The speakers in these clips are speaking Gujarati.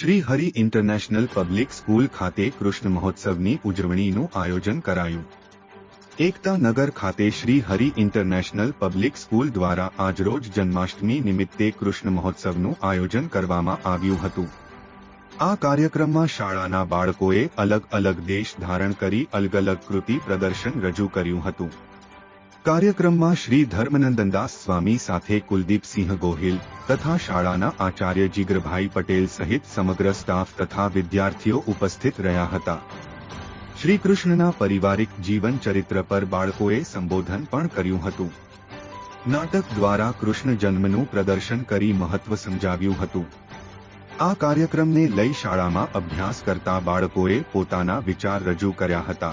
Shri Hari international public school ખાતે કૃષ્ણ મહોત્સવની ઉજવણીનું આયોજન કરાયું એકતા નગર ખાતે Shri Hari international public school દ્વારા આજરોજ જન્માષ્ટમી નિમિત્તે કૃષ્ણ મહોત્સવનું આયોજન કરવામાં આવ્યું હતું આ કાર્યક્રમમાં શાળાના બાળકોએ અલગ અલગ દેશ ધારણ કરી અલગ અલગ કૃતિ પ્રદર્શન રજૂ કર્યું હતું કાર્યક્રમમાં શ્રી ધર્મનંદનદાસ સ્વામી સાથે કુલદીપસિંહ ગોહિલ તથા શાળાના આચાર્ય જીગરભાઈ પટેલ સહિત સમગ્ર સ્ટાફ તથા વિદ્યાર્થીઓ ઉપસ્થિત રહ્યા હતા શ્રી કૃષ્ણના પારિવારિક જીવન ચરિત્ર પર બાળકોએ સંબોધન પણ કર્યું હતું નાટક દ્વારા કૃષ્ણ જન્મનું પ્રદર્શન કરી મહત્વ સમજાવ્યું હતું આ કાર્યક્રમને લઈ શાળામાં અભ્યાસ કરતા બાળકોએ પોતાના વિચાર રજૂ કર્યા હતા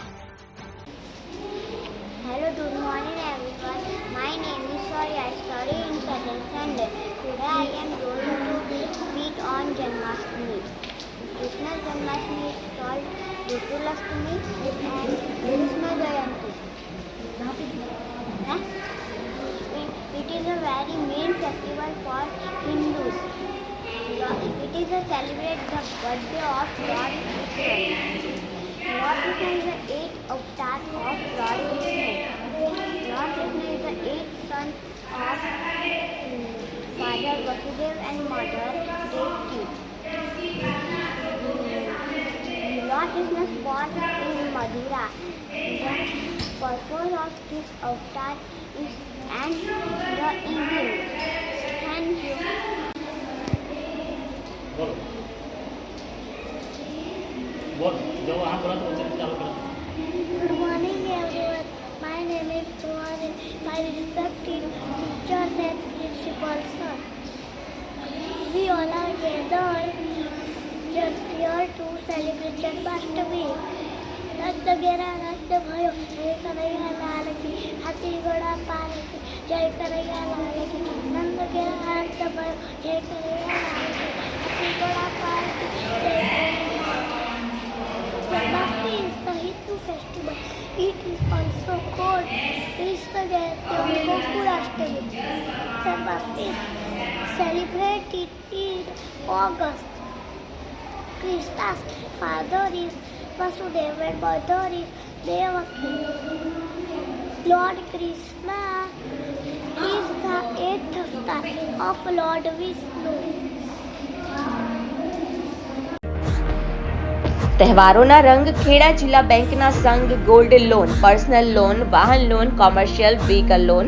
and Sunday. Today I am going to teach on Janmashtami. Krishna Janmashtami is called Gokulashtami and Krishna Jayanti. It is a very main festival for Hindus. It is a celebrate the birthday of Lord Krishna. Lord Krishna is the eighth avatar of Lord Vasudev and mother Devki. Lord Krishna born in Madura. The purpose of his avatar is and the evil. Thank you. Good morning everyone. My name is Tuhan. My respected teacher together we just here to celebrate Janmashtami. રક્ત ઘેરા રક્ત ભયો જય કનૈયા લાલ કી હાથી ઘોડા પાલ કી જય કનૈયા લાલ કી નંદ ઘેરા રક્ત ભયો જય કનૈયા લાલ કી હાથી is the Hindu festival. It is also called Krishna Jayanti or Gokulaštami. Janmashtami celebrated in August ક્રિસ્તાસ father is Vasudev and mother is Devaki lord Krishna is the eighth તહેવારોના રંગ ખેડા જિલ્લા બેંકના સંઘ ગોલ્ડ લોન પર્સનલ લોન વાહન લોન કોમર્શિયલ વ્હીકલ લોન